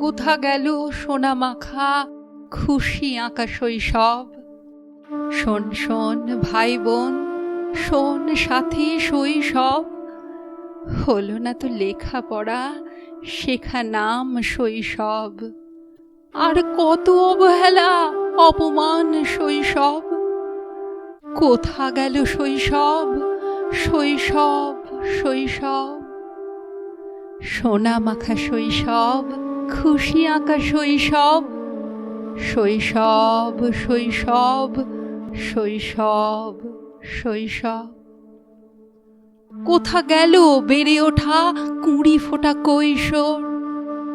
কোথা গেল সোনা মাখা, খুশি আঁকা শৈশব শোন শোন, ভাই বোন, শোন, সাথী শৈশব হলো না তো লেখাপড়া, শেখা নাম শৈশব আর কত অবহেলা, অপমান শৈশব কোথা গেল শৈশব শৈশব শৈশব সোনা মাখা শৈশব খুশি আঁকা শৈশব শৈশব শৈশব শৈশব শৈশব। কোথা গেল বেড়ে ওঠা কুড়ি ফোঁটা কৈশোর?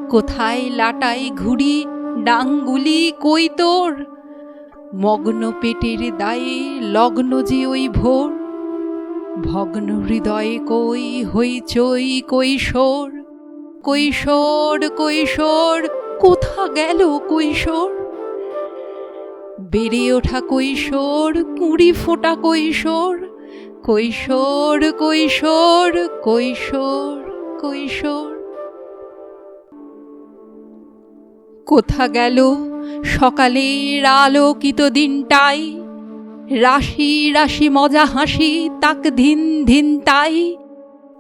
কোথায় লাটাই ঘুড়ি, ডাঙ্গুলি কই তোর মগ্ন পেটের দায়ে লগ্ন যে ওই ভোর? ভগ্ন হৃদয়ে কই হইচই কৈশোর? কৈশোর কৈশোর, কোথা গেল কৈশোর? বেড়ে ওঠা কৈশোর, কুড়ি ফোঁটা কৈশোর কৈশোর কৈশোর কৈশোর কৈশোর। কোথা গেল সকালের আলোকিত দিনটাই? রাশি রাশি মজা হাসি তাক ধিন ধিন তাই?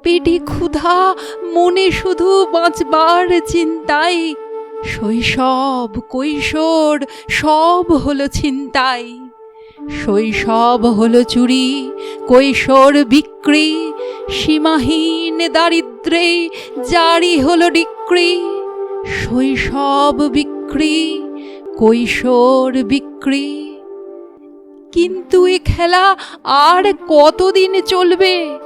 পেটে ক্ষুধা, মনে শুধু বাঁচবার চিন্তাই। শৈশব, কৈশোর, সব হলো ছিনতাই। শৈশব হলো চুরি, কৈশোর বিক্রি, সীমাহীন দারিদ্রে জারি হলো ডিক্রি। শৈশব বিক্রি, কৈশোর বিক্রি। কিন্তু এ খেলা আর কতদিন চলবে?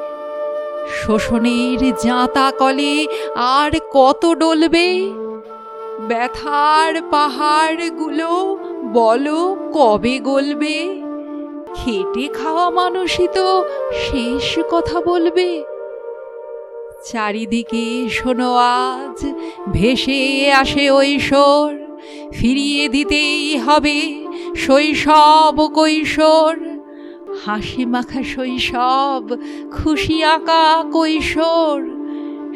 শোষণের জাঁতা কলে আর কত ডলবে? ব্যথার পাহাড়গুলো বলো কবে গলবে? খেটে খাওয়া মানুষই তো শেষ কথা বলবে। চারিদিকে শোনো আজ, ভেসে আসে সোর ফিরিয়ে দিতেই হবে শৈশব কৈশোর। হাসি মাখা শৈশব খুশি আঁকা কৈশোর।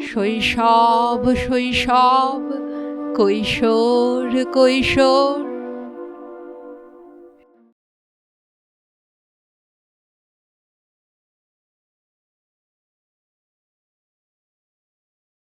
শৈশব শৈশব কৈশোর কৈশোর।